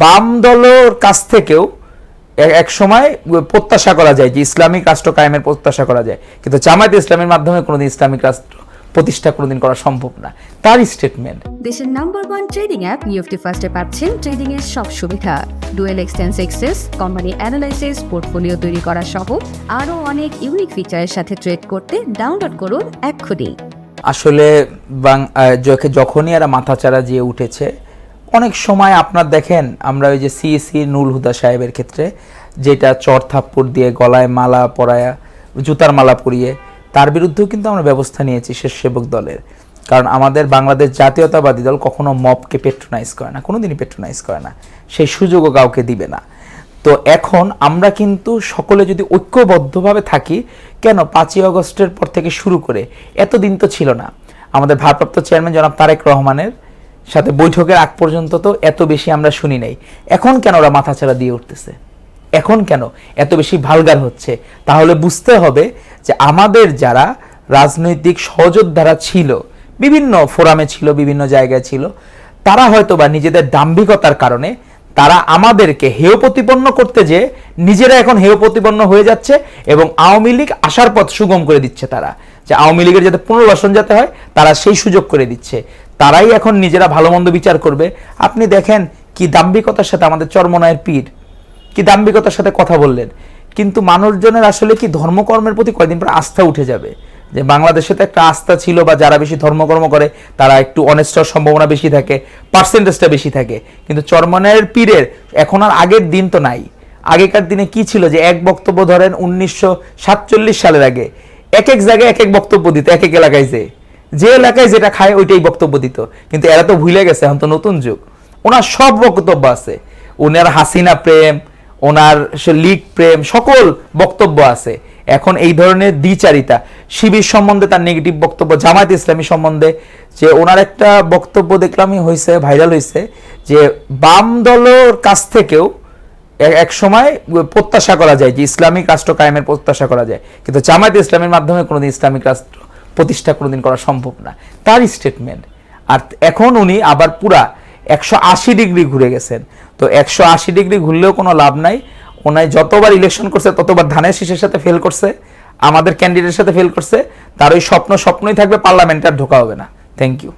বাম দলের কাছ থেকেও এক সময় প্রত্যাশা করা যায় যে ইসলামিক রাষ্ট্র কায়েমের প্রত্যাশা করা যায়। কিন্তু জামায়াত ইসলামের মাধ্যমে কোনোদিন ইসলামিক রাষ্ট্র প্রতিষ্ঠা কোনোদিন করা সম্ভব না। তার স্টেটমেন্ট দেশের নাম্বার ওয়ান ট্রেডিং অ্যাপ নিউফটি ফার্স্টে পাচ্ছেন ট্রেডিং এর সব সুবিধা। ডুয়েল এক্সটেন্স এক্সেস কোম্পানি অ্যানালাইসিস পোর্টফোলিও তৈরি করা সহ আরও অনেক ইউনিক ফিচারের সাথে ট্রেড করতে ডাউনলোড করুন এক্ষুনি। আসলে যখনই এরা মাথাচাড়া দিয়ে উঠেছে অনেক সময় আপনার দেখেন, আমরা ওই যে সিএসি নুল হুদা সাহেবের ক্ষেত্রে, যেটা চর থাপ্পড় দিয়ে গলায় মালা পরায়া, জুতার মালা পরিয়ে, তার বিরুদ্ধেও কিন্তু আমরা ব্যবস্থা নিয়েছি স্বেচ্ছাসেবক দলের। কারণ আমাদের বাংলাদেশ জাতীয়তাবাদী দল কখনো মবকে পেট্রোনাইজ করে না, কোনোদিনই পেট্রোনাইজ করে না। সেই সুযোগও কাউকে দিবে না। তো এখন আমরা কিন্তু সকলে যদি ঐক্যবদ্ধভাবে থাকি, কেন পাঁচই আগস্টের পর থেকে শুরু করে? এতদিন তো ছিল না। আমাদের ভারপ্রাপ্ত চেয়ারম্যান জনাব তারেক রহমানের সাথে বৈঠকের আগ পর্যন্ত তো এত বেশি আমরা শুনি নাই। এখন কেন ওরা মাথাচাড়া দিয়ে উঠতেছে? এখন কেন এত বেশি ভালগার হচ্ছে? তাহলে বুঝতে হবে যে আমাদের যারা রাজনৈতিক সহযোদ্ধারা ছিল, বিভিন্ন ফোরামে ছিল, বিভিন্ন জায়গায় ছিল, তারা হয়তো বা নিজেদের দাম্ভিকতার কারণে তারা আমাদেরকে হেয় প্রতিপন্ন করতে যে নিজেরা এখন হেয় প্রতিপন্ন হয়ে যাচ্ছে এবং আওয়ামী লীগ আসার পথ সুগম করে দিচ্ছে তারা। যে আওয়ামী লীগের যাতে পুনর্বাসন যাতে হয়, তারা সেই সুযোগ করে দিচ্ছে। তারাই এখন নিজেরা ভালো মন্দ বিচার করবে। আপনি দেখেন কি দাম্ভিকতার সাথে আমাদের চর্মনায়ের পীর, কি দাম্ভিকতার সাথে কথা বললেন। কিন্তু মানুষজনের আসলে কি ধর্মকর্মের প্রতি কয়দিন পর আস্থা উঠে যাবে? যে বাংলাদেশে তো একটা আস্থা ছিল বা যারা বেশি ধর্মকর্ম করে, তারা একটু অনেস্ট হওয়ার সম্ভাবনা বেশি থাকে পার্সেন্টেজটা বেশি থাকে। কিন্তু চরমনের পীরের এখন আর আগের দিন তো নাই। আগেকার দিনে কি ছিল যে এক বক্তব্য ধরেন উনিশশো সাতচল্লিশ সালের আগে, এক এক জায়গায় এক এক বক্তব্য দিত, এক এক এলাকায় যে। যে এলাকায় যেটা খায়, ওইটাই বক্তব্য দিত। কিন্তু এরা তো ভুলে গেছে, এখন তো নতুন যুগ। ওনার সব বক্তব্য আছে। ওনার হাসিনা প্রেম, ওনার লীগ প্রেম, সকল বক্তব্য আছে। এখন এই ধরনের দ্বিচারিতা শিবির সম্বন্ধে তার নেগেটিভ বক্তব্য, জামায়াত ইসলামী সম্বন্ধে যে ওনার একটা বক্তব্য দেখলামই হয়েছে ভাইরাল হয়েছে যে বাম দলের কাছ থেকেও এক সময় প্রত্যাশা করা যায় যে ইসলামিক রাষ্ট্র কায়েমের প্রত্যাশা করা যায়। কিন্তু জামায়াত ইসলামের মাধ্যমে কোনোদিন ইসলামিক রাষ্ট্র প্রতিষ্ঠা কোনোদিন করা সম্ভব না। তার স্টেটমেন্ট আর এখন উনি আবার পুরা একশো আশি ডিগ্রি ঘুরে গেছেন। তো একশো আশি ডিগ্রি ঘুরলেও কোনো লাভ নাই। ওনায় যতবার ইলেকশন করছে, ততবার ধানের শীষের সাথে ফেল করছে, আমাদের ক্যান্ডিডেটের সাথে ফেল করছে, তার ওই স্বপ্ন স্বপ্নই থাকবে পার্লামেন্টে আর ঢোকা হবে না। Thank you